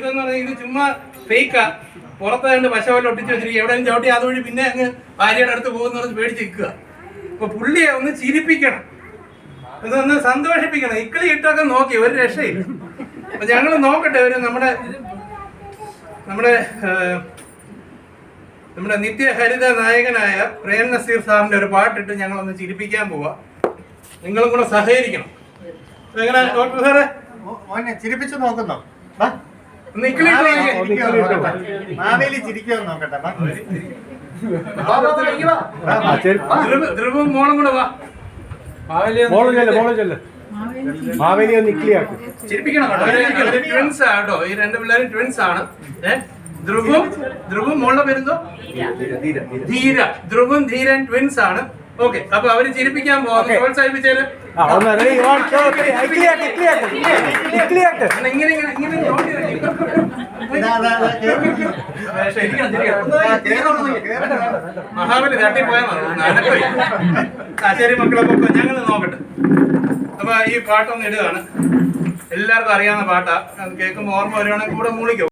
ഇത് ചുമ്മാ ഫേക്കാ പുറത്ത് കണ്ട് പശവല്ല ഒട്ടിച്ച് വെച്ചിരിക്കുക. എവിടെയും ചവിട്ടി അതുവഴി പിന്നെ അങ്ങ് ഭാര്യയുടെ അടുത്ത് പോകുന്ന പറഞ്ഞ് പേടിച്ച് നിൽക്കുക അപ്പൊ പുള്ളിയെ ഒന്ന് ചിരിപ്പിക്കണം. ഇതൊന്ന് സന്തോഷിപ്പിക്കണം. ഇക്കളി ഇട്ടൊക്കെ നോക്കി. ഒരു രക്ഷയില്ല. അപ്പൊ ഞങ്ങൾ നോക്കട്ടെ. ഒരു നമ്മുടെ നമ്മുടെ നമ്മുടെ നിത്യഹരിത നായകനായ പ്രേം നസീർ സാറിന്റെ ഒരു പാട്ടിട്ട് ഞങ്ങൾ ഒന്ന് ചിരിപ്പിക്കാൻ പോവാ. നിങ്ങളും കൂടെ സഹകരിക്കണം. എങ്ങനെ ഡോക്ടർ സാറേ? ചിരിപ്പിച്ചു നോക്കുന്നോ? മാവേലി നോക്കട്ടെ. ധ്രുവ്- ധ്രുവും മോളും കൂടെ വാ. മാവേലി ചിരിപ്പിക്കണം ട്വിൻസ് ആട്ടോ ഈ രണ്ട് പിള്ളേരും ട്വിൻസ് ആണ്. ഏ? ധ്രുവും ധ്രുവും മോളുടെ പേരെന്തോ? ധീര ധ്രുവും ധീരൻ ട്വിൻസ് ആണ്. ഓക്കെ അപ്പൊ അവർ ചിരിപ്പിക്കാൻ പോകുന്നു പ്രോത്സാഹിപ്പിച്ചാൽ ഇങ്ങനെ ഇങ്ങനെ നോക്കി. മഹാബലി തട്ടിപ്പോയാൽ ശരി മക്കളെ പൊക്കോ ഞങ്ങൾ നോക്കട്ടെ. അപ്പൊ ഈ പാട്ടൊന്ന് ഇടുകയാണ്. എല്ലാവർക്കും അറിയാവുന്ന പാട്ടാ. കേൾക്കുമ്പോ കേൾക്കുമ്പോൾ ഓർമ്മ വരുവാണെങ്കിൽ കൂടെ മൂളിക്കോ.